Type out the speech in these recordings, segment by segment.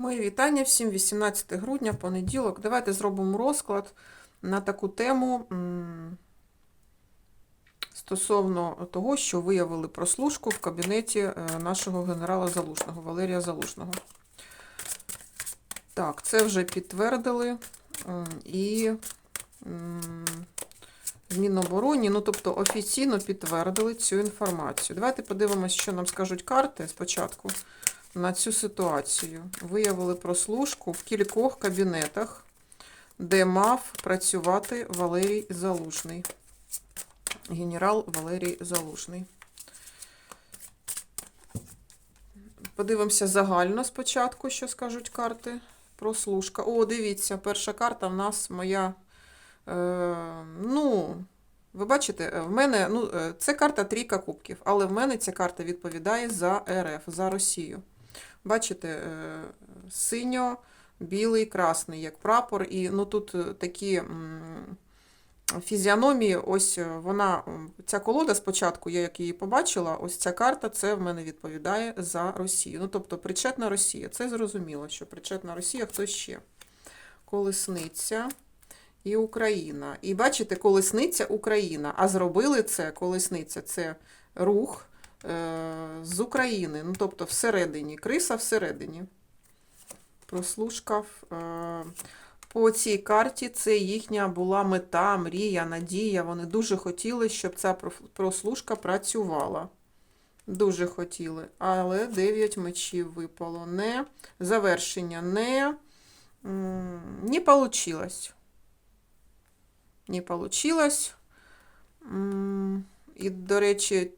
Мої вітання всім 18 грудня, понеділок. Давайте зробимо розклад на таку тему стосовно того, що виявили прослушку в кабінеті е, нашого генерала Залужного, Валерія Залужного. Так, це вже підтвердили і в Мінобороні, ну тобто офіційно підтвердили цю інформацію. Давайте подивимося, що нам скажуть карти спочатку на цю ситуацію. Виявили прослушку в кількох кабінетах, де мав працювати Валерій Залужний. Генерал Валерій Залужний. Подивимося загально спочатку, що скажуть карти. Прослушка. О, дивіться, перша карта в нас моя. Е, ну, ви бачите, в мене ну, е, це карта трійка кубків, але в мене ця карта відповідає за РФ, за Росію. Бачите, е, синьо, білий, красний, як прапор. І ну, тут е, такі фізіономії, ось е, вона, ця колода спочатку, я як її побачила, ось ця карта, це в мене відповідає за Росію. Ну, тобто причетна Росія. Це зрозуміло, що причетна Росія, хто ще? Колесниця і Україна. І бачите, колесниця Україна. А зробили це, колесниця це рух з України. Ну, тобто всередині, криса всередині. Прослушкав. Е, по цій карті це їхня була мета, мрія, надія. Вони дуже хотіли, щоб ця прослушка працювала. Дуже хотіли. Але 9 мечів випало. Не завершення не, не получилось. Не получилось. І, до речі,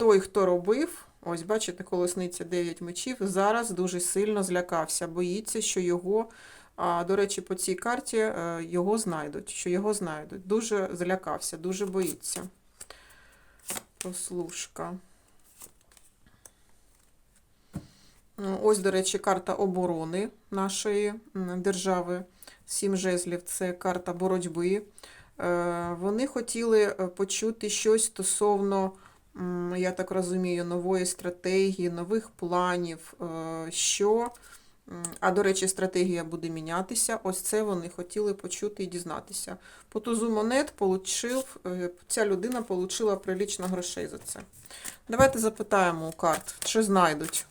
той, хто робив, ось бачите, колесниця 9 мечів, зараз дуже сильно злякався, боїться, що його, а, до речі, по цій карті е, його знайдуть, що його знайдуть. Дуже злякався, дуже боїться. Прослушка. Ну, Ось, до речі, карта оборони нашої держави. Сім жезлів це карта боротьби. Е, Вони хотіли е, почути щось стосовно, я так розумію, нової стратегії, нових планів, е, що. А до речі, стратегія буде мінятися. Ось це вони хотіли почути і дізнатися. По тузу монет получив, е, ця людина отримала прилічно грошей за це. Давайте запитаємо у карт, чи знайдуть,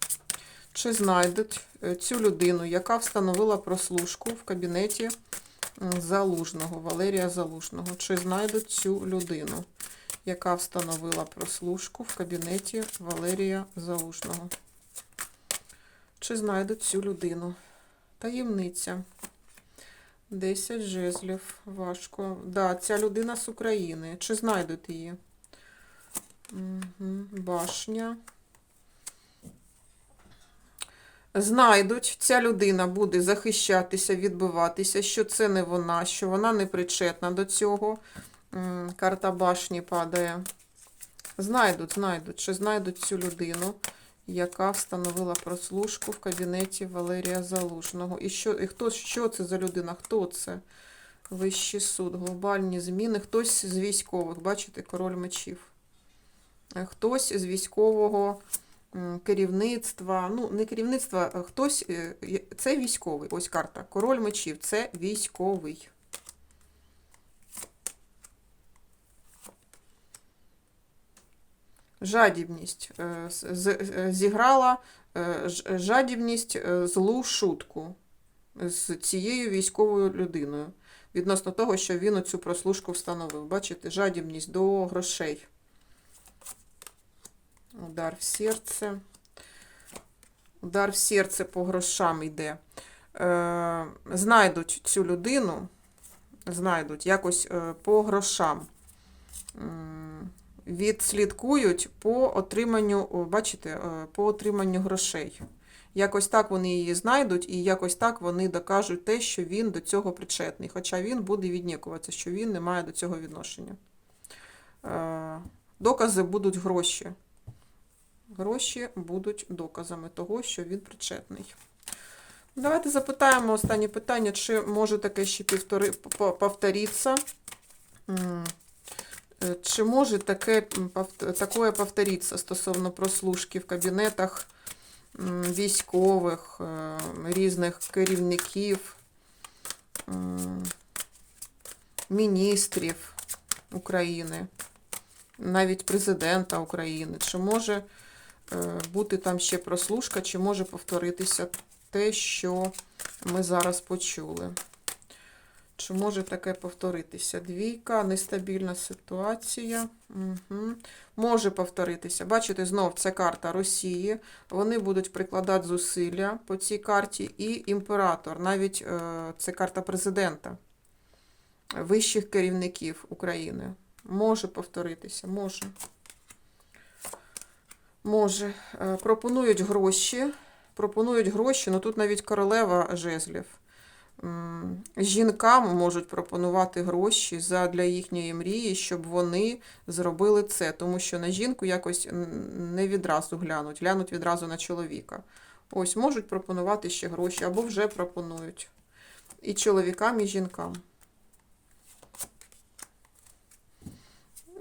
чи знайдуть е, цю людину, яка встановила прослушку в кабінеті Залужного, Валерія Залужного. Чи знайдуть цю людину, яка встановила прослушку в кабінеті Валерія Залужного? Чи знайдуть цю людину? Таємниця. 10 жезлів. Важко. Да, ця людина з України. Чи знайдуть її? Угу. Башня. Знайдуть, ця людина буде захищатися, відбиватися, що це не вона, що вона не причетна до цього. Карта башні падає. Знайдуть, знайдуть, чи знайдуть цю людину, яка встановила прослушку в кабінеті Валерія Залужного. І що, і хто, що це за людина? Хто це? Вищий суд, глобальні зміни. Хтось з військових, бачите, король мечів. Е, Хтось з військового керівництва, ну, не керівництва, а хтось, е, це військовий. Ось карта. Король мечів, це військовий. Жадібність е, е, зіграла е, жадібність злу шутку з цією військовою людиною відносно того, що він оцю прослушку встановив. Бачите, жадібність до грошей. Удар в серце. Удар в серце по грошам йде. Знайдуть цю людину, знайдуть якось по грошам. Відслідкують по отриманню, бачите, е, по отриманню грошей. Якось так вони її знайдуть, і якось так вони докажуть те, що він до цього причетний. Хоча він буде віднікуватися, що він не має до цього відношення. Е, Докази будуть гроші. Гроші будуть доказами того, що він причетний. Давайте запитаємо останнє питання, чи може таке ще повторитися. Чи може таке, такое повторитися стосовно прослушки в кабінетах військових, е, різних керівників, міністрів України, навіть президента України. Чи може е, бути там ще прослушка, чи може повторитися те, що ми зараз почули? Чи може таке повторитися? Двійка, нестабільна ситуація. Угу. Може повторитися. Бачите, знов це карта Росії. Вони будуть прикладати зусилля по цій карті. І імператор, навіть е, це карта президента, вищих керівників України. Може повторитися, може. Може. Е, Пропонують гроші. Пропонують гроші, ну тут навіть королева жезлів. Жінкам можуть пропонувати гроші задля їхньої мрії, щоб вони зробили це, тому що на жінку якось не відразу глянуть, глянуть відразу на чоловіка. Ось можуть пропонувати ще гроші, або вже пропонують. І чоловікам, і жінкам.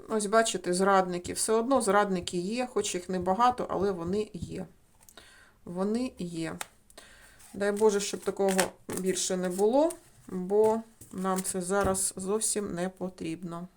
Ось бачите, зрадники. Все одно зрадники є, хоч їх небагато, але вони є. Вони є. Дай Боже, щоб такого більше не було, бо нам це зараз зовсім не потрібно.